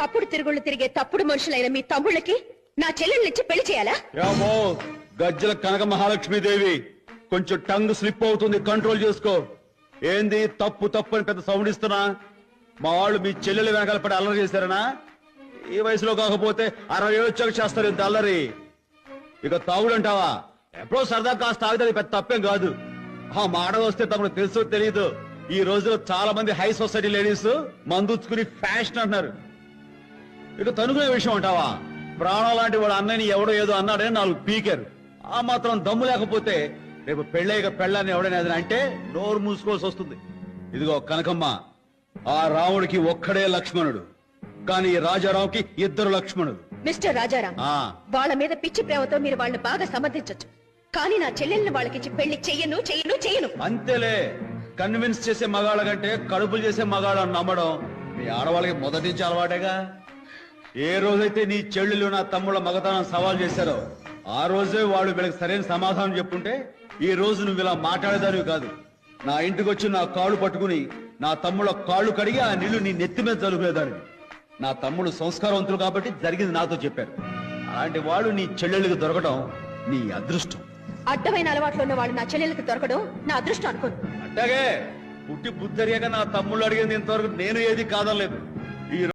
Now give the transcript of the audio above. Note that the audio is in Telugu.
తప్పుడు తిరుగుళ్ళు తిరిగే తప్పుడు మనుషులైన మీ తమ్ముళ్ళకి నా చెల్లెళ్ళనిచ్చి పెళ్ళి చేయాలా? ఏమో గజ్జల కనక మహాలక్ష్మీదేవి కొంచెం టంగ్ స్లిప్ అవుతుంది కంట్రోల్ చేసుకో. ఏంది తప్పు తప్పు అని పెద్ద సౌండ్ ఇస్తున్నా? మా వాళ్ళు మీ చెల్లెలు వెనకాల పడి అల్లరి చేశారనా? ఈ వయసులో కాకపోతే అరవై ఏళ్ళు వచ్చాక చేస్తారు ఇంత అల్లరి. ఇక తాగుడంటావా ఎప్పుడో సరదా కాస్త తాగితే అది పెద్ద తప్పేం కాదు. ఆ మాట వస్తే తమకు తెలుసు తెలియదు ఈ రోజులో చాలా మంది హై సొసైటీ లేడీస్ మందుచ్చుకుని ఫ్యాషన్ అంటున్నారు. ఇక తనుకునే విషయం అంటావా? ప్రాణం లాంటి వాడు అన్నని ఎవడో ఏదో అన్నాడని నాలుగు పీకారు. ఆ మాత్రం దమ్ము లేకపోతే రేపు పెళ్ళయ్యక పెళ్ళాన్ని ఎవడైనా ఏదైనా అంటే నోరు మూసుకోవాల్సి వస్తుంది. ఇదిగో కనకమ్మ ఆ రాముడికి ఒక్కడే లక్ష్మణుడు. కానీ రాజారావుకి ఇద్దరు లక్ష్మణుడు మిస్టర్ రాజారాం ఆ. వాళ్ళ మీద పిచ్చి ప్రేమతో మీరు వాళ్ళని బాగా సమర్థించొచ్చు కానీ నా చెల్లెల్ని వాళ్ళకిచ్చి పెళ్ళి చెయ్యను చెయ్యను చెయ్యను. అంతేలే. కన్విన్స్ చేసే మగాళ్ళ కంటే కడుపులు చేసే మగాళ్ళని నమ్మడం మీ ఆడవాళ్ళకి మొదటి నుంచి అలవాటేగా. ఏ రోజైతే నీ చెల్లెలు నా తమ్ముళ్ళ మగతనం సవాల్ చేశారో ఆ రోజే వాళ్ళు వీళ్ళకి సరైన సమాధానం చెప్పుంటే ఈ రోజు నువ్వు ఇలా మాట్లాడేదానివి కాదు. నా ఇంటికి వచ్చి నా కాళ్ళు పట్టుకుని నా తమ్ముళ్ళ కాళ్ళు కడిగి ఆ నీళ్ళు నీ నెత్తి మీద చదువుకునేదానివి నా తమ్ముడు సంస్కారవంతులు కాబట్టి జరిగింది నాతో చెప్పారు. అలాంటి వాడు నీ చెల్లెళ్ళకి దొరకడం నీ అదృష్టం. అడ్డమైన అలవాట్లు ఉన్న వాళ్ళు నా చెల్లెలకి దొరకడం నా అదృష్టం అనుకోను. అట్టాగే పుట్టి బుద్ధరియాక నా తమ్ముళ్ళు అడిగింది ఇంతవరకు నేను ఏది కాదనలేదు.